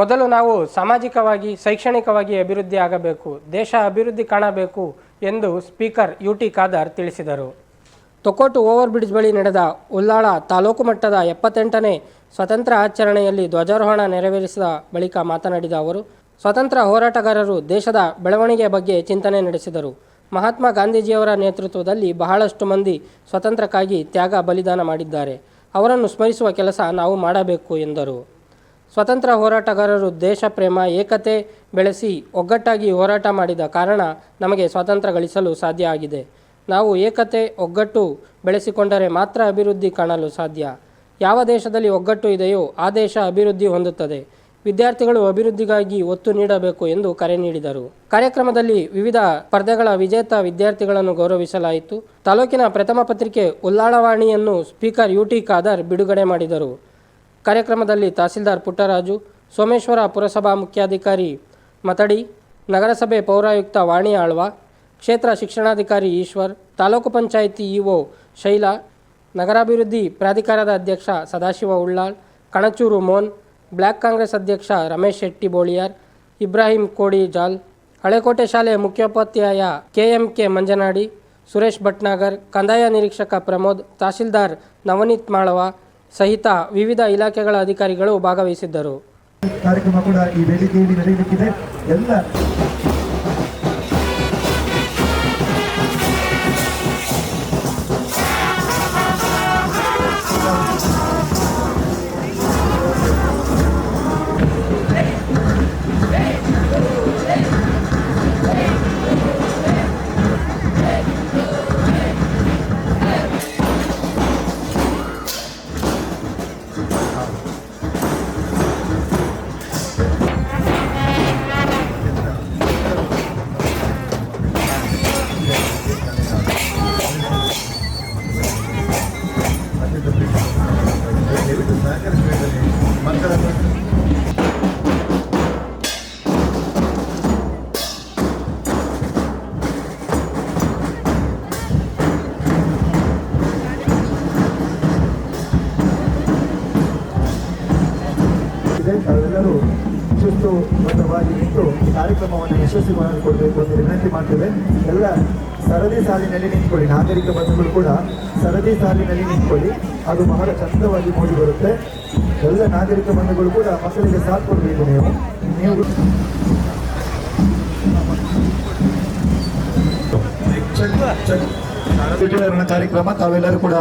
ಮೊದಲು ನಾವು ಸಾಮಾಜಿಕವಾಗಿ, ಶೈಕ್ಷಣಿಕವಾಗಿ ಅಭಿವೃದ್ಧಿ ಆಗಬೇಕು, ದೇಶ ಅಭಿವೃದ್ಧಿ ಕಾಣಬೇಕು ಎಂದು ಸ್ಪೀಕರ್ ಯು ಟಿ ಖಾದರ್ ತಿಳಿಸಿದರು. ತೊಕೋಟು ಓವರ್ ಬ್ರಿಡ್ಜ್ ಬಳಿ ನಡೆದ ಉಲ್ಲಾಳ ತಾಲೂಕು ಮಟ್ಟದ ಎಪ್ಪತ್ತೆಂಟನೇ ಸ್ವತಂತ್ರ ಆಚರಣೆಯಲ್ಲಿ ಧ್ವಜಾರೋಹಣ ನೆರವೇರಿಸಿದ ಬಳಿಕ ಮಾತನಾಡಿದ ಅವರು, ಸ್ವತಂತ್ರ ಹೋರಾಟಗಾರರು ದೇಶದ ಬೆಳವಣಿಗೆಯ ಬಗ್ಗೆ ಚಿಂತನೆ ನಡೆಸಿದರು. ಮಹಾತ್ಮ ಗಾಂಧೀಜಿಯವರ ನೇತೃತ್ವದಲ್ಲಿ ಬಹಳಷ್ಟು ಮಂದಿ ಸ್ವತಂತ್ರಕ್ಕಾಗಿ ತ್ಯಾಗ ಬಲಿದಾನ ಮಾಡಿದ್ದಾರೆ. ಅವರನ್ನು ಸ್ಮರಿಸುವ ಕೆಲಸ ನಾವು ಮಾಡಬೇಕು ಎಂದರು. ಸ್ವತಂತ್ರ ಹೋರಾಟಗಾರರು ದೇಶ ಪ್ರೇಮ, ಏಕತೆ ಬೆಳೆಸಿ ಒಗ್ಗಟ್ಟಾಗಿ ಹೋರಾಟ ಮಾಡಿದ ಕಾರಣ ನಮಗೆ ಸ್ವಾತಂತ್ರ್ಯ ಗಳಿಸಲು ಸಾಧ್ಯ ಆಗಿದೆ. ನಾವು ಏಕತೆ, ಒಗ್ಗಟ್ಟು ಬೆಳೆಸಿಕೊಂಡರೆ ಮಾತ್ರ ಅಭಿವೃದ್ಧಿ ಕಾಣಲು ಸಾಧ್ಯ. ಯಾವ ದೇಶದಲ್ಲಿ ಒಗ್ಗಟ್ಟು ಇದೆಯೋ ಆ ದೇಶ ಅಭಿವೃದ್ಧಿ ಹೊಂದುತ್ತದೆ. ವಿದ್ಯಾರ್ಥಿಗಳು ಅಭಿವೃದ್ಧಿಗಾಗಿ ಒತ್ತು ನೀಡಬೇಕು ಎಂದು ಕರೆ ನೀಡಿದರು. ಕಾರ್ಯಕ್ರಮದಲ್ಲಿ ವಿವಿಧ ಸ್ಪರ್ಧೆಗಳ ವಿಜೇತ ವಿದ್ಯಾರ್ಥಿಗಳನ್ನು ಗೌರವಿಸಲಾಯಿತು. ತಾಲೂಕಿನ ಪ್ರಥಮ ಪತ್ರಿಕೆ ಉಲ್ಲಾಳವಾಣಿಯನ್ನು ಸ್ಪೀಕರ್ ಯು ಟಿ ಖಾದರ್ ಬಿಡುಗಡೆ ಮಾಡಿದರು. ಕಾರ್ಯಕ್ರಮದಲ್ಲಿ ತಹಸೀಲ್ದಾರ್ ಪುಟ್ಟರಾಜು, ಸೋಮೇಶ್ವರ ಪುರಸಭಾ ಮುಖ್ಯಾಧಿಕಾರಿ ಮತಡಿ, ನಗರಸಭೆ ಪೌರಾಯುಕ್ತ ವಾಣಿ ಆಳ್ವ, ಕ್ಷೇತ್ರ ಶಿಕ್ಷಣಾಧಿಕಾರಿ ಈಶ್ವರ್, ತಾಲೂಕು ಪಂಚಾಯಿತಿ ಇಒ ಶೈಲಾ, ನಗರಾಭಿವೃದ್ಧಿ ಪ್ರಾಧಿಕಾರದ ಅಧ್ಯಕ್ಷ ಸದಾಶಿವ ಉಳ್ಳಾಳ್, ಕಣಚೂರು ಮೋನ್ ಬ್ಲ್ಯಾಕ್ ಕಾಂಗ್ರೆಸ್ ಅಧ್ಯಕ್ಷ ರಮೇಶ್ ಶೆಟ್ಟಿ ಬೋಳಿಯಾರ್, ಇಬ್ರಾಹಿಂ ಕೋಡಿ ಜಾಲ್, ಹಳೆಕೋಟೆ ಶಾಲೆ ಮುಖ್ಯೋಪಾಧ್ಯಾಯ ಕೆಎಂಕೆ ಮಂಜನಾಡಿ, ಸುರೇಶ್ ಭಟ್ನಾಗರ್, ಕಂದಾಯ ನಿರೀಕ್ಷಕ ಪ್ರಮೋದ್, ತಹಸೀಲ್ದಾರ್ ನವನೀತ್ ಮಾಳವ ಸಹಿತ ವಿವಿಧ ಇಲಾಖೆಗಳ ಅಧಿಕಾರಿಗಳು ಭಾಗವಹಿಸಿದ್ದರು. ಕಾರ್ಯಕ್ರಮ ಕೂಡ ಈ ವೇದಿಕೆಯಲ್ಲಿ ನಡೆಯಲಿಕ್ಕಿದೆ. ಎಲ್ಲ ಕಾರ್ಯಕ್ರಮವನ್ನು ಯಶಸ್ವಿ ಮಾಡಿಕೊಡ್ಬೇಕು ಅಂತ ವಿನಂತಿ ಮಾಡ್ತೇವೆ. ಎಲ್ಲ ಸರದಿ ಸಾಲಿನಲ್ಲಿ ನಿಂತ್ಕೊಳ್ಳಿ. ನಾಗರಿಕ ಬಂಧುಗಳು ಕೂಡ ಸರದಿ ಸಾಲಿನಲ್ಲಿ ನಿಂತ್ಕೊಳ್ಳಿ. ಅದು ಬಹಳ ಚಂದವಾಗಿ ಮೂಡಿ ಬರುತ್ತೆ. ಎಲ್ಲ ನಾಗರಿಕ ಬಂಧುಗಳು ಕೂಡ ಮಕ್ಕಳಿಗೆ ಸಾಥ್ ಕೊಡಬೇಕು ನೀವು. ನೀವು ಕಾರ್ಯಕ್ರಮ ತಾವೆಲ್ಲರೂ ಕೂಡ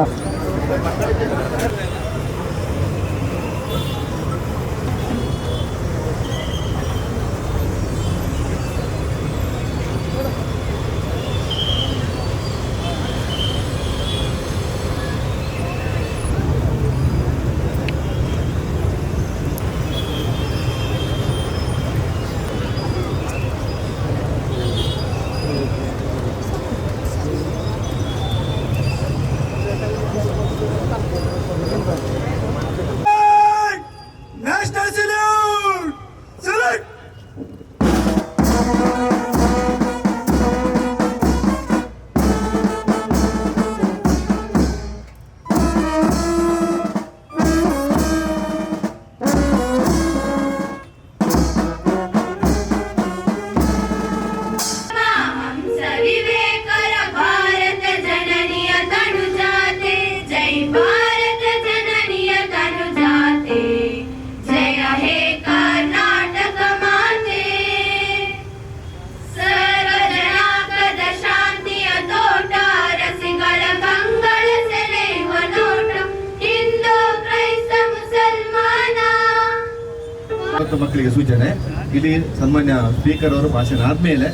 ಮಕ್ಕಳಿಗೆ ಸೂಚನೆ. ಇಲ್ಲಿ ಸನ್ಮಾನ್ಯ ಸ್ಪೀಕರ್ ಅವರು ಭಾಷಣ ಆದ್ಮೇಲೆ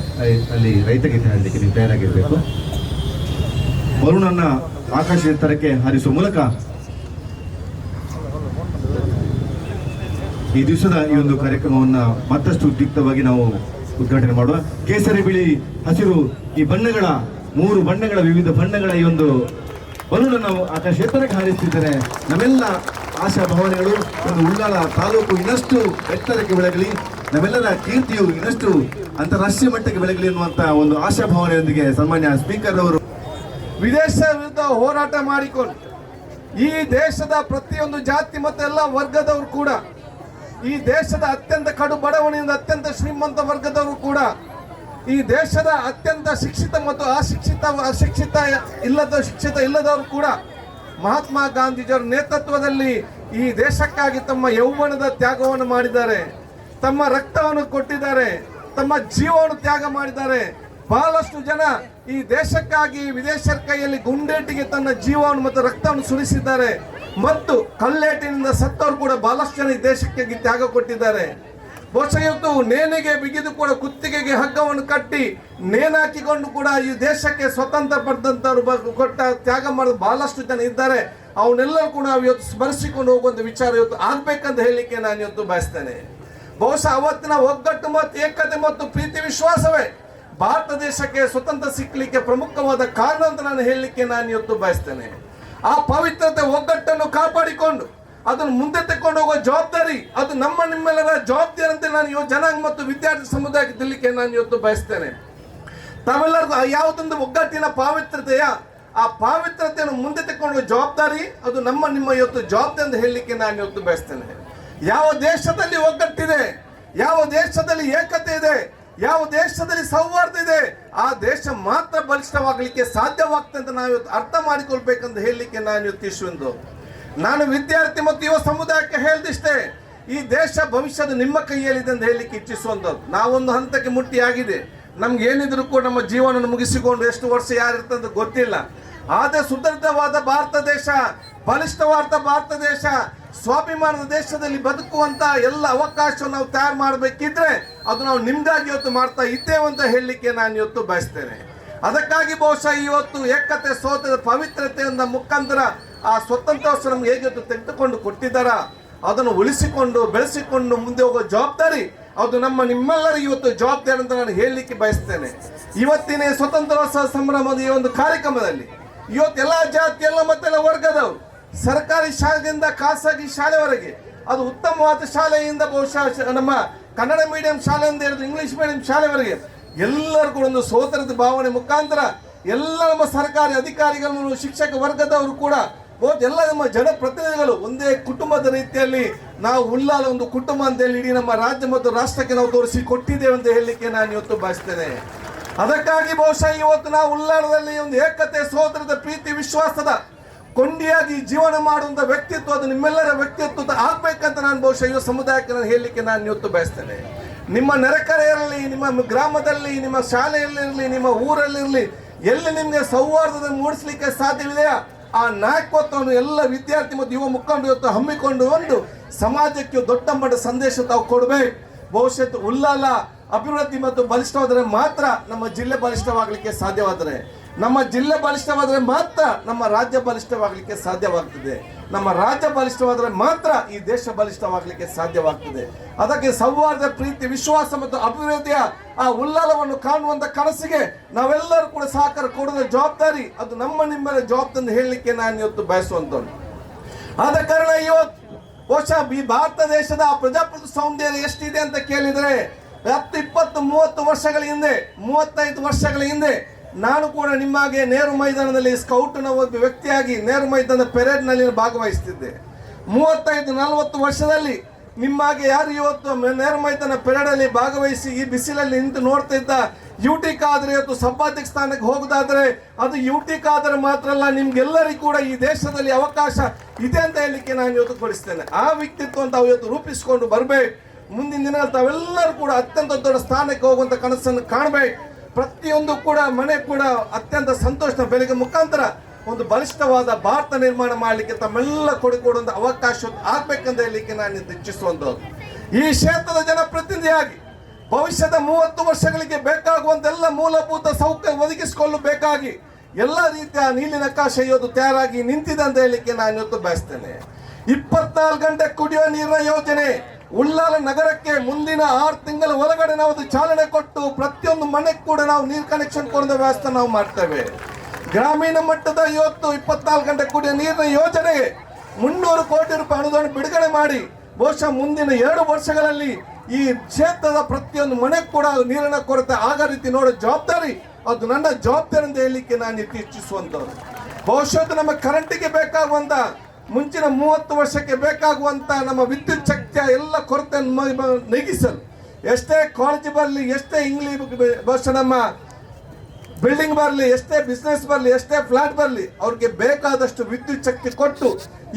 ಅಲ್ಲಿ- ರೈತ ಗೀತೆ ಹಾಡಲಿಕ್ಕೆ ನೀವು ತಯಾರಾಗಿರ್ಬೇಕು. ವರುಣನ್ನ ಆಕಾಶ ಎತ್ತರಕ್ಕೆ ಹಾರಿಸುವ ಮೂಲಕ ಈ ದಿವಸದ ಈ ಒಂದು ಕಾರ್ಯಕ್ರಮವನ್ನ ಮತ್ತಷ್ಟು ಉದ್ಯುಕ್ತವಾಗಿ ನಾವು ಉದ್ಘಾಟನೆ ಮಾಡುವ. ಕೇಸರಿ ಬಿಳಿ ಹಸಿರು ಈ ಬಣ್ಣಗಳ, ಮೂರು ಬಣ್ಣಗಳ, ವಿವಿಧ ಬಣ್ಣಗಳ ಈ ಒಂದು ಬಲೂನನ್ನು ಆಕಾಶ ಎತ್ತರಕ್ಕೆ ಹಾರಿಸ್ತಿದ್ದಾರೆ. ನಮ್ಮೆಲ್ಲ ಆಶಾ ಭಾವನೆಗಳು, ಒಂದು ಉಳ್ಳಾಳ ತಾಲೂಕು ಇನ್ನಷ್ಟು ಎತ್ತರಕ್ಕೆ ಬೆಳಗಲಿ ನಮ್ಮೆಲ್ಲರ ಕೀರ್ತಿಯು ಇನ್ನಷ್ಟು ಅಂತಾರಾಷ್ಟ್ರೀಯ ಮಟ್ಟಕ್ಕೆ ಬೆಳಗಲಿ ಎನ್ನುವಂತ ಒಂದು ಆಶಾ ಭಾವನೆಯೊಂದಿಗೆ ಸನ್ಮಾನ್ಯ ಸ್ಪೀಕರ್ ಅವರು. ವಿದೇಶ ವಿರುದ್ಧ ಹೋರಾಟ ಮಾಡಿಕೊಂಡು, ಈ ದೇಶದ ಪ್ರತಿಯೊಂದು ಜಾತಿ ಮತ್ತು ಎಲ್ಲ ವರ್ಗದವರು ಕೂಡ, ಈ ದೇಶದ ಅತ್ಯಂತ ಕಡು ಬಡವಣೆಯಿಂದ ಅತ್ಯಂತ ಶ್ರೀಮಂತ ವರ್ಗದವರು ಕೂಡ, ಈ ದೇಶದ ಅತ್ಯಂತ ಶಿಕ್ಷಿತ ಮತ್ತು ಅಶಿಕ್ಷಿತ ಅಶಿಕ್ಷಿತ ಇಲ್ಲದ, ಶಿಕ್ಷಿತ ಇಲ್ಲದವರು ಕೂಡ ಮಹಾತ್ಮ ಗಾಂಧೀಜಿಯವರ ನೇತೃತ್ವದಲ್ಲಿ ಈ ದೇಶಕ್ಕಾಗಿ ತಮ್ಮ ಯೌವನದ ತ್ಯಾಗವನ್ನು ಮಾಡಿದ್ದಾರೆ. ತಮ್ಮ ರಕ್ತವನ್ನು ಕೊಟ್ಟಿದ್ದಾರೆ. ತಮ್ಮ ಜೀವವನ್ನು ತ್ಯಾಗ ಮಾಡಿದ್ದಾರೆ. ಬಹಳಷ್ಟು ಜನ ಈ ದೇಶಕ್ಕಾಗಿ ವಿದೇಶರ ಕೈಯಲ್ಲಿ ಗುಂಡೇಟಿಗೆ ತನ್ನ ಜೀವವನ್ನು ಮತ್ತು ರಕ್ತವನ್ನು ಸುರಿಸಿದ್ದಾರೆ. ಮತ್ತು ಕಲ್ಲೇಟಿನಿಂದ ಸತ್ತವರು ಕೂಡ ಬಹಳಷ್ಟು ಜನ ಈ ದೇಶಕ್ಕಾಗಿ ತ್ಯಾಗ ಕೊಟ್ಟಿದ್ದಾರೆ. ಬಹುಶಃ ನೇಣಿಗೆ ಬಿಗಿದು ಕೂಡ ಕುತ್ತಿಗೆಗೆ ಹಗ್ಗವನ್ನು ಕಟ್ಟಿ ನೇನಾಕಿಕೊಂಡು ಕೂಡ ಈ ದೇಶಕ್ಕೆ ಸ್ವತಂತ್ರ ಪಡೆದಂಥವ್ರು ಕೊಟ್ಟ ತ್ಯಾಗ ಮಾಡಿದ ಬಹಳಷ್ಟು ಜನ ಇದ್ದಾರೆ. ಅವನ್ನೆಲ್ಲರೂ ಕೂಡ ನಾವು ಇವತ್ತು ಸ್ಮರಿಸಿಕೊಂಡು ಹೋಗುವಂಥ ವಿಚಾರ ಇವತ್ತು ಆಗಬೇಕಂತ ಹೇಳಲಿಕ್ಕೆ ನಾನು ಇವತ್ತು ಬಯಸ್ತೇನೆ. ಬಹುಶಃ ಅವತ್ತಿನ ಒಗ್ಗಟ್ಟು ಮತ್ತು ಏಕತೆ ಮತ್ತು ಪ್ರೀತಿ ವಿಶ್ವಾಸವೇ ಭಾರತ ದೇಶಕ್ಕೆ ಸ್ವತಂತ್ರ ಸಿಕ್ಕಲಿಕ್ಕೆ ಪ್ರಮುಖವಾದ ಕಾರಣ ಅಂತ ನಾನು ಹೇಳಲಿಕ್ಕೆ ನಾನು ಇವತ್ತು ಬಯಸ್ತೇನೆ. ಆ ಪವಿತ್ರತೆ ಒಗ್ಗಟ್ಟನ್ನು ಕಾಪಾಡಿಕೊಂಡು ಅದನ್ನು ಮುಂದೆ ತಕೊಂಡು ಹೋಗೋ ಜವಾಬ್ದಾರಿ, ಅದು ನಮ್ಮ ನಿಮ್ಮೆಲ್ಲರ ಜವಾಬ್ದಾರಿ ಅಂತ ನಾನು ಇವತ್ತು ಜನಾಂಗ ಮತ್ತು ವಿದ್ಯಾರ್ಥಿ ಸಮುದಾಯಕ್ಕೆ ನಾನು ಇವತ್ತು ಬಯಸ್ತೇನೆ. ತಾವೆಲ್ಲರಿಗೂ ಯಾವುದೊಂದು ಒಗ್ಗಟ್ಟಿನ ಪಾವಿತ್ರತೆಯ ಆ ಪಾವಿತ್ರತೆಯನ್ನು ಮುಂದೆ ತಕೊಂಡು ಜವಾಬ್ದಾರಿ, ಅದು ನಮ್ಮ ನಿಮ್ಮ ಇವತ್ತು ಜವಾಬ್ದಾರಿ ಅಂತ ಹೇಳಲಿಕ್ಕೆ ನಾನು ಇವತ್ತು ಬಯಸ್ತೇನೆ. ಯಾವ ದೇಶದಲ್ಲಿ ಒಗ್ಗಟ್ಟಿದೆ, ಯಾವ ದೇಶದಲ್ಲಿ ಏಕತೆ ಇದೆ, ಯಾವ ದೇಶದಲ್ಲಿ ಸೌಹಾರ್ದ ಇದೆ, ಆ ದೇಶ ಮಾತ್ರ ಬಲಿಷ್ಠವಾಗಲಿಕ್ಕೆ ಸಾಧ್ಯವಾಗ್ತದೆ ಅಂತ ನಾವು ಇವತ್ತು ಅರ್ಥ ಮಾಡಿಕೊಳ್ಬೇಕಂತ ಹೇಳಲಿಕ್ಕೆ ನಾನು ಇವತ್ತು ಇಶ್ವಂದು ನಾನು ವಿದ್ಯಾರ್ಥಿ ಮತ್ತು ಯುವ ಸಮುದಾಯಕ್ಕೆ ಹೇಳ್ದಿಷ್ಟೇ, ಈ ದೇಶ ಭವಿಷ್ಯದ ನಿಮ್ಮ ಕೈಯಲ್ಲಿದೆ ಅಂತ ಹೇಳಲಿಕ್ಕೆ ಇಚ್ಛಿಸುವಂಥದ್ದು. ನಾವೊಂದು ಹಂತಕ್ಕೆ ಮುಟ್ಟಿ ಆಗಿದೆ ನಮ್ಗೆ ಏನಿದ್ರು ಕೂಡ ನಮ್ಮ ಜೀವನ ಮುಗಿಸಿಕೊಂಡು ಎಷ್ಟು ವರ್ಷ ಯಾರಿರ್ತಂತ ಗೊತ್ತಿಲ್ಲ. ಆದರೆ ಸುದೃಢವಾದ ಭಾರತ ದೇಶ, ಬಲಿಷ್ಠವಾದ ಭಾರತ ದೇಶ, ಸ್ವಾಭಿಮಾನದ ದೇಶದಲ್ಲಿ ಬದುಕುವಂತ ಎಲ್ಲ ಅವಕಾಶ ನಾವು ತಯಾರು ಮಾಡಬೇಕಿದ್ರೆ ಅದು ನಾವು ನಿಮ್ಗಾಗಿ ಇವತ್ತು ಮಾಡ್ತಾ ಇದ್ದೇವೆ ಅಂತ ಹೇಳಲಿಕ್ಕೆ ನಾನು ಇವತ್ತು ಬಯಸ್ತೇನೆ. ಅದಕ್ಕಾಗಿ ಬಹುಶಃ ಇವತ್ತು ಏಕತೆ ಸೋತದ ಪವಿತ್ರತೆಯಿಂದ ಮುಖಾಂತರ ಆ ಸ್ವತಂತ್ರೋತ್ಸವ ನಮ್ಗೆ ಹೇಗೆ ತೆಗೆದುಕೊಂಡು ಕೊಟ್ಟಿದ್ದಾರ? ಅದನ್ನು ಉಳಿಸಿಕೊಂಡು, ಬೆಳೆಸಿಕೊಂಡು ಮುಂದೆ ಹೋಗೋ ಜವಾಬ್ದಾರಿ ಅದು ನಮ್ಮ ನಿಮ್ಮೆಲ್ಲರ ಇವತ್ತು ಜವಾಬ್ದಾರಿ ಅಂತ ನಾನು ಹೇಳಲಿಕ್ಕೆ ಬಯಸ್ತೇನೆ. ಇವತ್ತಿನ ಸ್ವತಂತ್ರೋತ್ಸವ ಸಂಭ್ರಮದ ಈ ಒಂದು ಕಾರ್ಯಕ್ರಮದಲ್ಲಿ ಇವತ್ತು ಎಲ್ಲ ಜಾತಿ, ಎಲ್ಲ ಮತ್ತೆಲ್ಲ ವರ್ಗದವರು ಸರ್ಕಾರಿ ಶಾಲೆಯಿಂದ ಖಾಸಗಿ ಶಾಲೆವರೆಗೆ, ಅದು ಉತ್ತಮವಾದ ಶಾಲೆಯಿಂದ ಬಹುಶಃ ನಮ್ಮ ಕನ್ನಡ ಮೀಡಿಯಂ ಶಾಲೆಯಿಂದ ಹಿಡಿದು ಇಂಗ್ಲಿಷ್ ಮೀಡಿಯಂ ಶಾಲೆವರೆಗೆ ಎಲ್ಲರಿಗೂ ಒಂದು ಸೋದರದ ಭಾವನೆ ಮುಖಾಂತರ ಎಲ್ಲ ನಮ್ಮ ಸರ್ಕಾರಿ ಅಧಿಕಾರಿಗಳು, ಶಿಕ್ಷಕ ವರ್ಗದವರು ಕೂಡ ಬಹುತ್ ಎಲ್ಲ ನಮ್ಮ ಜನಪ್ರತಿನಿಧಿಗಳು ಒಂದೇ ಕುಟುಂಬದ ರೀತಿಯಲ್ಲಿ ನಾವು ಉಳ್ಳಾಲ ಒಂದು ಕುಟುಂಬ ಅಂತ ಹೇಳಿ ಇಡೀ ನಮ್ಮ ರಾಜ್ಯ ಮತ್ತು ರಾಷ್ಟ್ರಕ್ಕೆ ನಾವು ತೋರಿಸಿ ಕೊಟ್ಟಿದ್ದೇವೆ ಅಂತ ಹೇಳಲಿಕ್ಕೆ ನಾನು ಇವತ್ತು ಬಯಸ್ತೇನೆ. ಅದಕ್ಕಾಗಿ ಬಹುಶಃ ಇವತ್ತು ನಾವು ಉಳ್ಳಾಲದಲ್ಲಿ ಒಂದು ಏಕತೆ ಸೋದರದ ಪ್ರೀತಿ, ವಿಶ್ವಾಸದ ಕೊಂಡಿಯಾಗಿ ಜೀವನ ಮಾಡುವಂತ ವ್ಯಕ್ತಿತ್ವ, ಅದು ನಿಮ್ಮೆಲ್ಲರ ವ್ಯಕ್ತಿತ್ವ ಆಗ್ಬೇಕಂತ ನಾನು ಬಹುಶಃ ಯುವ ಸಮುದಾಯಕ್ಕೆ ನಾನು ಹೇಳಲಿಕ್ಕೆ ನಾನು ಇವತ್ತು ಬಯಸ್ತೇನೆ. ನಿಮ್ಮ ನೆರೆಕರೆಯಲ್ಲಿ ನಿಮ್ಮ ಗ್ರಾಮದಲ್ಲಿ, ನಿಮ್ಮ ಶಾಲೆಯಲ್ಲಿರಲಿ, ನಿಮ್ಮ ಊರಲ್ಲಿರಲಿ, ಎಲ್ಲಿ ನಿಮಗೆ ಸೌಹಾರ್ದ ಮೂಡಿಸ್ಲಿಕ್ಕೆ ಸಾಧ್ಯವಿದೆಯಾ? ಆ ನಾಯಕತ್ವವನ್ನು ಎಲ್ಲ ವಿದ್ಯಾರ್ಥಿ ಮತ್ತು ಯುವ ಮುಖಂಡ ಇವತ್ತು ಹಮ್ಮಿಕೊಂಡು ಒಂದು ಸಮಾಜಕ್ಕೆ ದೊಡ್ಡ ಮಟ್ಟ ಸಂದೇಶ ತಾವು ಕೊಡಬೇಕು. ಭವಿಷ್ಯತ್ ಉಲ್ಲಾಲ ಅಭಿವೃದ್ಧಿ ಮತ್ತು ಬಲಿಷ್ಠವಾದರೆ ಮಾತ್ರ ನಮ್ಮ ಜಿಲ್ಲೆ ಬಲಿಷ್ಠವಾಗಲಿಕ್ಕೆ ಸಾಧ್ಯವಾದರೆ. ನಮ್ಮ ಜಿಲ್ಲೆ ಬಲಿಷ್ಠವಾದರೆ ಮಾತ್ರ ನಮ್ಮ ರಾಜ್ಯ ಬಲಿಷ್ಠವಾಗಲಿಕ್ಕೆ ಸಾಧ್ಯವಾಗ್ತದೆ. ನಮ್ಮ ರಾಜ್ಯ ಬಲಿಷ್ಠವಾದರೆ ಮಾತ್ರ ಈ ದೇಶ ಬಲಿಷ್ಠವಾಗಲಿಕ್ಕೆ ಸಾಧ್ಯವಾಗ್ತದೆ. ಅದಕ್ಕೆ ಸೌಹಾರ್ದ, ಪ್ರೀತಿ, ವಿಶ್ವಾಸ ಮತ್ತು ಅಭಿವೃದ್ಧಿಯ ಆ ಉಲ್ಲಾಲವನ್ನು ಕಾಣುವಂತ ಕನಸಿಗೆ ನಾವೆಲ್ಲರೂ ಕೂಡ ಸಹಕಾರ ಕೊಡುವ ಜವಾಬ್ದಾರಿ. ಅದು ನಮ್ಮ ನಿಮ್ಮಲ್ಲಿ ಜವಾಬ್ದಾರಿ ಹೇಳಲಿಕ್ಕೆ ನಾನು ಇವತ್ತು ಬಯಸುವಂಥದ್ದು ಆದ ಕಾರಣ ಇವತ್ತು ಬಹುಶಃ ಈ ಭಾರತ ದೇಶದ ಪ್ರಜಾಪ್ರಭುತ್ವ ಸೌಂದರ್ಯ ಎಷ್ಟಿದೆ ಅಂತ ಕೇಳಿದರೆ, ಹತ್ತು, ಇಪ್ಪತ್ತು, ಮೂವತ್ತು ವರ್ಷಗಳ ಹಿಂದೆ, ಮೂವತ್ತೈದು ವರ್ಷಗಳ ಹಿಂದೆ ನಾನು ಕೂಡ ನಿಮ್ಮಾಗೆ ನೇರು ಮೈದಾನದಲ್ಲಿ ಸ್ಕೌಟ್ನ ಒಬ್ಬ ವ್ಯಕ್ತಿಯಾಗಿ ನೇರು ಮೈದಾನದ ಪೆರೇಡ್ನಲ್ಲಿ ಭಾಗವಹಿಸ್ತಿದ್ದೆ. ಮೂವತ್ತೈದು, ನಲವತ್ತು ವರ್ಷದಲ್ಲಿ ನಿಮ್ಮಾಗೆ ಯಾರು ಇವತ್ತು ನೇರು ಮೈದಾನ ಪೆರೇಡಲ್ಲಿ ಭಾಗವಹಿಸಿ ಈ ಬಿಸಿಲಲ್ಲಿ ನಿಂತು ನೋಡ್ತಾ ಇದ್ದ ಯುಟಿ ಕಾದ್ರೆ ಇವತ್ತು ಸಂಪಾದಕ ಸ್ಥಾನಕ್ಕೆ ಹೋಗೋದಾದರೆ ಅದು ಯುಟಿ ಕಾದ್ರೆ ಮಾತ್ರ ಅಲ್ಲ, ನಿಮ್ಗೆಲ್ಲರಿಗೂ ಕೂಡ ಈ ದೇಶದಲ್ಲಿ ಅವಕಾಶ ಇದೆ ಅಂತ ಹೇಳಲಿಕ್ಕೆ ನಾನು ಇವತ್ತು ಕೊಡಿಸ್ತೇನೆ. ಆ ವ್ಯಕ್ತಿತ್ವ ಅಂತ ಇವತ್ತು ರೂಪಿಸಿಕೊಂಡು ಬರಬೇಕು. ಮುಂದಿನ ದಿನ ತಾವೆಲ್ಲರೂ ಕೂಡ ಅತ್ಯಂತ ದೊಡ್ಡ ಸ್ಥಾನಕ್ಕೆ ಹೋಗುವಂತ ಕನಸನ್ನು ಕಾಣಬೇಕು. ಪ್ರತಿಯೊಂದು ಕೂಡ ಮನೆ ಕೂಡ ಅತ್ಯಂತ ಸಂತೋಷದ ಬೆಲೆಗೆ ಮುಖಾಂತರ ಒಂದು ಬಲಿಷ್ಠವಾದ ಭಾರತ ನಿರ್ಮಾಣ ಮಾಡಲಿಕ್ಕೆ ತಮ್ಮೆಲ್ಲ ಕೊಡುಕೊಡುವಂತ ಅವಕಾಶ ಆಗ್ಬೇಕಂತ ಹೇಳಲಿಕ್ಕೆ ನಾನು ಇಚ್ಛಿಸುವಂಥದ್ದು. ಈ ಕ್ಷೇತ್ರದ ಜನಪ್ರತಿನಿಧಿಯಾಗಿ ಭವಿಷ್ಯದ ಮೂವತ್ತು ವರ್ಷಗಳಿಗೆ ಬೇಕಾಗುವಂತೆಲ್ಲ ಮೂಲಭೂತ ಸೌಕರ್ಯ ಒದಗಿಸಿಕೊಳ್ಳಬೇಕಾಗಿ ಎಲ್ಲ ರೀತಿಯ ನೀಲಿ ನಕಾಶೆ ಇವತ್ತು ತಯಾರಾಗಿ ನಿಂತಿದೆ ಅಂತ ಹೇಳಲಿಕ್ಕೆ ನಾನು ಇವತ್ತು ಬಯಸ್ತೇನೆ. ಇಪ್ಪತ್ನಾಲ್ಕು ಗಂಟೆ ಕುಡಿಯುವ ನೀರಿನ ಯೋಜನೆ ಉಳ್ಳಾಲ ನಗರಕ್ಕೆ ಮುಂದಿನ ಆರು ತಿಂಗಳ ಒಳಗಡೆ ನಾವು ಚಾಲನೆ ಕೊಟ್ಟು ಪ್ರತಿಯೊಂದು ಮನೆಗೆ ಕೂಡ ನಾವು ನೀರು ಕನೆಕ್ಷನ್ ಕೊಡುವ ವ್ಯವಸ್ಥೆ ನಾವು ಮಾಡ್ತೇವೆ. ಗ್ರಾಮೀಣ ಮಟ್ಟದ ಇವತ್ತು ಇಪ್ಪತ್ನಾಲ್ಕು ಗಂಟೆ ಕುಡಿಯುವ ನೀರಿನ ಯೋಜನೆಗೆ ಮುನ್ನೂರು ಕೋಟಿ ರೂಪಾಯಿ ಅನುದಾನ ಬಿಡುಗಡೆ ಮಾಡಿ ಬಹುಶಃ ಮುಂದಿನ ಎರಡು ವರ್ಷಗಳಲ್ಲಿ ಈ ಕ್ಷೇತ್ರದ ಪ್ರತಿಯೊಂದು ಮನೆ ಕೂಡ ನೀರಿನ ಕೊರತೆ ಆಗ ರೀತಿ ನೋಡೋ ಜವಾಬ್ದಾರಿ ಅದು ನನ್ನ ಜವಾಬ್ದಾರಿ ಅಂತ ಹೇಳಲಿಕ್ಕೆ ನಾನು ಇಚ್ಛಿಸುವಂಥದ್ದು ಬಹುಶಃ ನಮ್ಮ ಕರೆಂಟಿಗೆ ಬೇಕಾಗುವಂತ ಮುಂಚಿನ ಮೂವತ್ತು ವರ್ಷಕ್ಕೆ ಬೇಕಾಗುವಂತ ನಮ್ಮ ವಿದ್ಯುತ್ ಶಕ್ತಿಯ ಎಲ್ಲ ಕೊರತೆ ನೀಗಿಸಲು. ಎಷ್ಟೇ ಕಾಲೇಜ್ ಬರಲಿ, ಎಷ್ಟೇ ಇಂಗ್ಲಿಷ್ ನಮ್ಮ ಬಿಲ್ಡಿಂಗ್ ಬರಲಿ, ಎಷ್ಟೇ ಬಿಸ್ನೆಸ್ ಬರಲಿ, ಎಷ್ಟೇ ಫ್ಲಾಟ್ ಬರಲಿ, ಅವ್ರಿಗೆ ಬೇಕಾದಷ್ಟು ವಿದ್ಯುತ್ ಶಕ್ತಿ ಕೊಟ್ಟು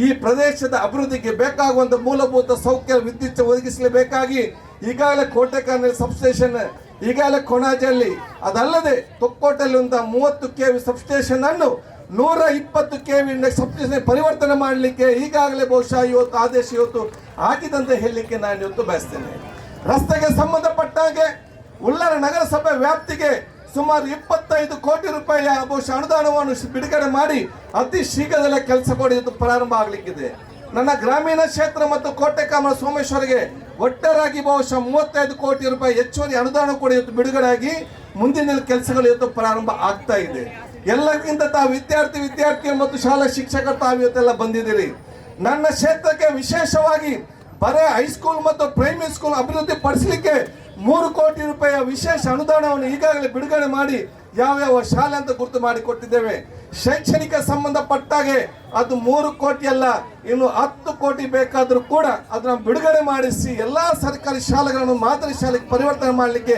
ಈ ಪ್ರದೇಶದ ಅಭಿವೃದ್ಧಿಗೆ ಬೇಕಾಗುವಂತ ಮೂಲಭೂತ ಸೌಖ್ಯ ವಿದ್ಯುತ್ ಒದಗಿಸಲೇಬೇಕಾಗಿ ಈಗಾಗಲೇ ಕೋಟೆಕಾನಲ್ಲಿ ಸಬ್ಸ್ಟೇಷನ್ ಈಗಾಗಲೇ ಕೊಣಾಜಲ್ಲಿ, ಅದಲ್ಲದೆ ತೊಕ್ಕೋಟಲ್ಲಿ ಒಂದು ಮೂವತ್ತು ಕೆ ವಿ ಸಬ್ಸ್ಟೇಷನ್ ಅನ್ನು ನೂರ ಇಪ್ಪತ್ತು ಕೆ ವಿ ಸಬ್ಸ್ಟೇಷನ್ ಪರಿವರ್ತನೆ ಮಾಡಲಿಕ್ಕೆ ಈಗಾಗಲೇ ಬಹುಶಃ ಇವತ್ತು ಆದೇಶ ಇವತ್ತು ಹಾಕಿದಂತೆ ಹೇಳಲಿಕ್ಕೆ ನಾನು ಇವತ್ತು ಬಯಸ್ತೇನೆ. ರಸ್ತೆಗೆ ಸಂಬಂಧಪಟ್ಟ ಹಾಗೆ ಉಳ್ಳಾಲ ನಗರಸಭೆ ವ್ಯಾಪ್ತಿಗೆ ಸುಮಾರು ಇಪ್ಪತ್ತೈದು ಕೋಟಿ ರೂಪಾಯಿಯ ಬಹುಶಃ ಅನುದಾನವನ್ನು ಬಿಡುಗಡೆ ಮಾಡಿ ಅತಿ ಶೀಘ್ರದಲ್ಲೇ ಕೆಲಸ ಕೊಡುವುದು ಪ್ರಾರಂಭ ಆಗಲಿಕ್ಕಿದೆ. ನನ್ನ ಗ್ರಾಮೀಣ ಕ್ಷೇತ್ರ ಮತ್ತು ಕೋಟೆಕಾಮರ ಸೋಮೇಶ್ವರಿಗೆ ಒಟ್ಟಾರಾಗಿ ಬಹುಶಃ ಮೂವತ್ತೈದು ಕೋಟಿ ರೂಪಾಯಿ ಹೆಚ್ಚುವರಿ ಅನುದಾನ ಕೂಡ ಬಿಡುಗಡೆ ಆಗಿ ಮುಂದಿನ ಕೆಲಸಗಳು ಇವತ್ತು ಪ್ರಾರಂಭ ಆಗ್ತಾ ಇದೆ. ಎಲ್ಲಕ್ಕಿಂತ ತಾವು ವಿದ್ಯಾರ್ಥಿ ವಿದ್ಯಾರ್ಥಿ ಮತ್ತು ಶಾಲಾ ಶಿಕ್ಷಕರು ತಾವು ಇವತ್ತೆಲ್ಲ ಬಂದಿದ್ದೀರಿ. ನನ್ನ ಕ್ಷೇತ್ರಕ್ಕೆ ವಿಶೇಷವಾಗಿ ಬರೇ ಹೈಸ್ಕೂಲ್ ಮತ್ತು ಪ್ರೈಮರಿ ಸ್ಕೂಲ್ ಅಭಿವೃದ್ಧಿ ಪಡಿಸಲಿಕ್ಕೆ ಮೂರು ಕೋಟಿ ರೂಪಾಯಿಯ ವಿಶೇಷ ಅನುದಾನವನ್ನು ಈಗಾಗಲೇ ಬಿಡುಗಡೆ ಮಾಡಿ ಯಾವ್ಯಾವ ಶಾಲೆ ಅಂತ ಗುರುತು ಮಾಡಿಕೊಟ್ಟಿದ್ದೇವೆ ಶೈಕ್ಷಣಿಕ ಸಂಬಂಧಪಟ್ಟಾಗೆ ಅದು ಮೂರು ಕೋಟಿ ಅಲ್ಲ, ಇನ್ನು ಹತ್ತು ಕೋಟಿ ಬೇಕಾದರೂ ಕೂಡ ಅದನ್ನು ಬಿಡುಗಡೆ ಮಾಡಿಸಿ ಎಲ್ಲ ಸರ್ಕಾರಿ ಶಾಲೆಗಳನ್ನು ಮಾದರಿ ಶಾಲೆಗೆ ಪರಿವರ್ತನೆ ಮಾಡಲಿಕ್ಕೆ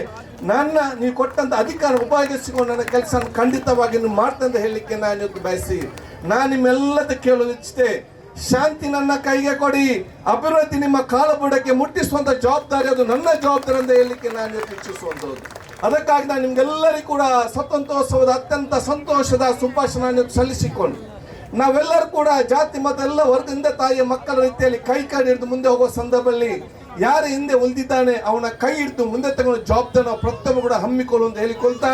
ನನ್ನ, ನೀವು ಕೊಟ್ಟಂತ ಅಧಿಕಾರ ಉಪಯೋಗಿಸಿಕೊಂಡು ನನ್ನ ಕೆಲಸ ಖಂಡಿತವಾಗಿ ನೀವು ಅಂತ ಹೇಳಲಿಕ್ಕೆ ನಾನು ಬಯಸಿ, ನಾನು ನಿಮ್ಮೆಲ್ಲದ ಕೇಳಲು ಇಚ್ಛೆ ಶಾಂತಿ ನನ್ನ ಕೈಗೆ ಕೊಡಿ, ಅಭಿವೃದ್ಧಿ ನಿಮ್ಮ ಕಾಲಬುಡಕ್ಕೆ ಮುಟ್ಟಿಸುವಂಥ ಜವಾಬ್ದಾರಿ ಅದು ನನ್ನ ಜವಾಬ್ದಾರಿ ಅಂತ ಹೇಳಲಿಕ್ಕೆ ನಾನು ಇವತ್ತು ಇಚ್ಛಿಸುವಂತದ್ದು ಅದಕ್ಕಾಗಿ ನಾನು ನಿಮ್ಗೆಲ್ಲರಿಗೂ ಕೂಡ ಸ್ವತಂತ್ರೋತ್ಸವದ ಅತ್ಯಂತ ಸಂತೋಷದ ಸುಭಾಷಣ ಸಲ್ಲಿಸಿಕೊಂಡು, ನಾವೆಲ್ಲರೂ ಕೂಡ ಜಾತಿ ಮತ ಎಲ್ಲ ವರ್ಗದಿಂದ ತಾಯಿಯ ಮಕ್ಕಳ ರೀತಿಯಲ್ಲಿ ಕೈ ಕೈ ಹಿಡಿದು ಮುಂದೆ ಹೋಗುವ ಸಂದರ್ಭದಲ್ಲಿ ಯಾರ ಹಿಂದೆ ಉಳಿದಿದ್ದಾನೆ, ಅವನ ಕೈ ಹಿಡಿದು ಮುಂದೆ ತಗೊಂಡು ಜವಾಬ್ದಾರಿ ಪ್ರಥಮ ಕೂಡ ಹಮ್ಮಿಕೊಳ್ಳು ಅಂತ ಹೇಳಿಕೊಳ್ತಾ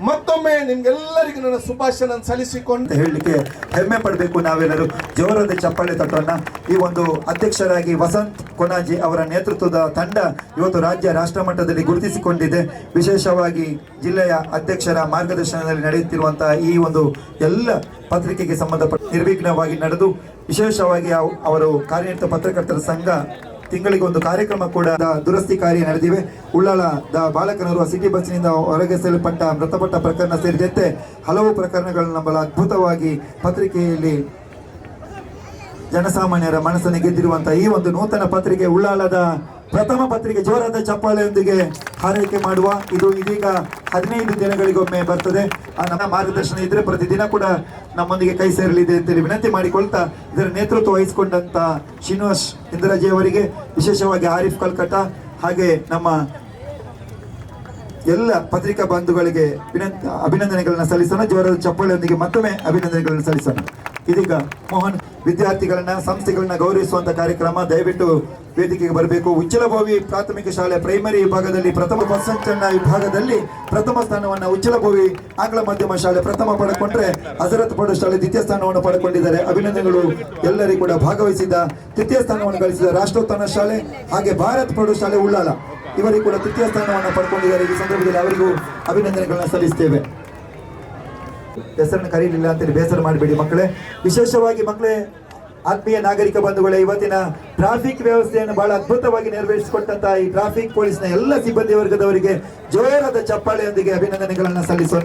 ಮತ್ತೊಮ್ಮೆ ನಿಮ್ಗೆಲ್ಲರಿಗೂ ನನ್ನ ಶುಭಾಶಯ ಸಲ್ಲಿಸಿಕೊಂಡು ಹೇಳಲಿಕ್ಕೆ ಹೆಮ್ಮೆ ಪಡಬೇಕು ನಾವೆಲ್ಲರೂ. ಜೋರಾದ ಚಪ್ಪಾಳೆ ತಟ್ಟೋಣ. ಈ ಒಂದು ಅಧ್ಯಕ್ಷರಾಗಿ ವಸಂತ್ ಕೊನಾಜಿ ಅವರ ನೇತೃತ್ವದ ತಂಡ ಇವತ್ತು ರಾಜ್ಯ ರಾಷ್ಟ್ರ ಮಟ್ಟದಲ್ಲಿ ಗುರುತಿಸಿಕೊಂಡಿದೆ. ವಿಶೇಷವಾಗಿ ಜಿಲ್ಲೆಯ ಅಧ್ಯಕ್ಷರ ಮಾರ್ಗದರ್ಶನದಲ್ಲಿ ನಡೆಯುತ್ತಿರುವಂತಹ ಈ ಒಂದು ಎಲ್ಲ ಪತ್ರಿಕೆಗೆ ಸಂಬಂಧಪಟ್ಟ ನಿರ್ವಿಘ್ನವಾಗಿ ನಡೆದು, ವಿಶೇಷವಾಗಿ ಅವ್- ಅವರು ಕಾರ್ಯನಿರತ ಪತ್ರಕರ್ತರ ಸಂಘ ತಿಂಗಳಿಗೆ ಒಂದು ಕಾರ್ಯಕ್ರಮ ಕೂಡ ದುರಸ್ತಿ ಕಾರ್ಯ ನಡೆದಿವೆ. ಉಳ್ಳಾಳದ ಬಾಲಕನರು ಸಿಟಿ ಬಸ್ನಿಂದ ಹೊರಗೆಸಲ್ಪಟ್ಟ ಮೃತಪಟ್ಟ ಪ್ರಕರಣ ಸೇರಿದಂತೆ ಹಲವು ಪ್ರಕರಣಗಳನ್ನು ಬಹಳ ಅದ್ಭುತವಾಗಿ ಪತ್ರಿಕೆಯಲ್ಲಿ ಜನಸಾಮಾನ್ಯರ ಮನಸ್ಸನ್ನು ಗೆದ್ದಿರುವಂತಹ ಈ ಒಂದು ನೂತನ ಪತ್ರಿಕೆ ಉಳ್ಳಾಲದ ಪ್ರಥಮ ಪತ್ರಿಕೆ ಜೋರಾದ ಚಪ್ಪಾಳೆಯೊಂದಿಗೆ ಹಾರೈಕೆ ಮಾಡುವ. ಇದು ಇದೀಗ ಹದಿನೈದು ದಿನಗಳಿಗೊಮ್ಮೆ ಬರ್ತದೆ. ಆ ನಮ್ಮ ಮಾರ್ಗದರ್ಶನ ಇದ್ರೆ ಪ್ರತಿದಿನ ಕೂಡ ನಮ್ಮೊಂದಿಗೆ ಕೈ ಸೇರಲಿದೆ ಅಂತೇಳಿ ವಿನಂತಿ ಮಾಡಿಕೊಳ್ತಾ ಇದರ ನೇತೃತ್ವ ವಹಿಸಿಕೊಂಡಂತ ಶ್ರೀನಿವಾಸ್ ಇಂದ್ರಜಿ ಅವರಿಗೆ, ವಿಶೇಷವಾಗಿ ಆರಿಫ್ ಕಲ್ಕಟ ಹಾಗೆ ನಮ್ಮ ಎಲ್ಲ ಪತ್ರಿಕಾ ಬಂಧುಗಳಿಗೆ ವಿನಂತ ಅಭಿನಂದನೆಗಳನ್ನ ಸಲ್ಲಿಸೋಣ. ಜೋರಾದ ಚಪ್ಪಾಳೆಯೊಂದಿಗೆ ಮತ್ತೊಮ್ಮೆ ಅಭಿನಂದನೆಗಳನ್ನು ಸಲ್ಲಿಸೋಣ. ಇದೀಗ ಮೋಹನ್ ವಿದ್ಯಾರ್ಥಿಗಳನ್ನ, ಸಂಸ್ಥೆಗಳನ್ನ ಗೌರವಿಸುವಂತ ಕಾರ್ಯಕ್ರಮ ದಯವಿಟ್ಟು ವೇದಿಕೆಗೆ ಬರಬೇಕು. ಉಚ್ಚಲಭೋವಿ ಪ್ರಾಥಮಿಕ ಶಾಲೆ ಪ್ರೈಮರಿ ವಿಭಾಗದಲ್ಲಿ ಪ್ರಥಮ ಪಸಂಚಣ್ಣ ವಿಭಾಗದಲ್ಲಿ ಪ್ರಥಮ ಸ್ಥಾನವನ್ನು ಉಚ್ಚಲಭೋವಿ ಆಂಗ್ಲ ಮಾಧ್ಯಮ ಶಾಲೆ ಪ್ರಥಮ ಪಡೆಕೊಂಡ್ರೆ ಹಜರತ್ ಪಡ ಶಾಲೆ ದ್ವಿತೀಯ ಸ್ಥಾನವನ್ನು ಪಡ್ಕೊಂಡಿದ್ದಾರೆ. ಅಭಿನಂದನೆಗಳು ಎಲ್ಲರಿಗೂ ಕೂಡ ಭಾಗವಹಿಸಿದ ತೃತೀಯ ಸ್ಥಾನವನ್ನು ಗಳಿಸಿದ ರಾಷ್ಟ್ರೋತ್ಥಾನ ಶಾಲೆ ಹಾಗೆ ಭಾರತ್ ಶಾಲೆ ಉಳ್ಳಾಲ ಇವರಿಗೂ ಕೂಡ ತೃತೀಯ ಸ್ಥಾನವನ್ನು ಪಡ್ಕೊಂಡಿದ್ದಾರೆ. ಈ ಸಂದರ್ಭದಲ್ಲಿ ಅವರಿಗೂ ಅಭಿನಂದನೆಗಳನ್ನ ಸಲ್ಲಿಸ್ತೇವೆ. ಹೆಸರನ್ನು ಕರೀಲಿಲ್ಲ ಅಂತೇಳಿ ಬೇಸರ ಮಾಡಬೇಡಿ ಮಕ್ಕಳೇ. ವಿಶೇಷವಾಗಿ ಮಕ್ಕಳೇ ಆತ್ಮೀಯ ನಾಗರಿಕ ಬಂಧುಗಳೇ, ಇವತ್ತಿನ ಟ್ರಾಫಿಕ್ ವ್ಯವಸ್ಥೆಯನ್ನು ಬಹಳ ಅದ್ಭುತವಾಗಿ ನೆರವೇರಿಸಿಕೊಟ್ಟಂತಹ ಈ ಟ್ರಾಫಿಕ್ ಪೊಲೀಸ್ನ ಎಲ್ಲ ಸಿಬ್ಬಂದಿ ವರ್ಗದವರಿಗೆ ಜೋರಾದ ಚಪ್ಪಾಳೆಯೊಂದಿಗೆ ಅಭಿನಂದನೆಗಳನ್ನು ಸಲ್ಲಿಸೋಣ.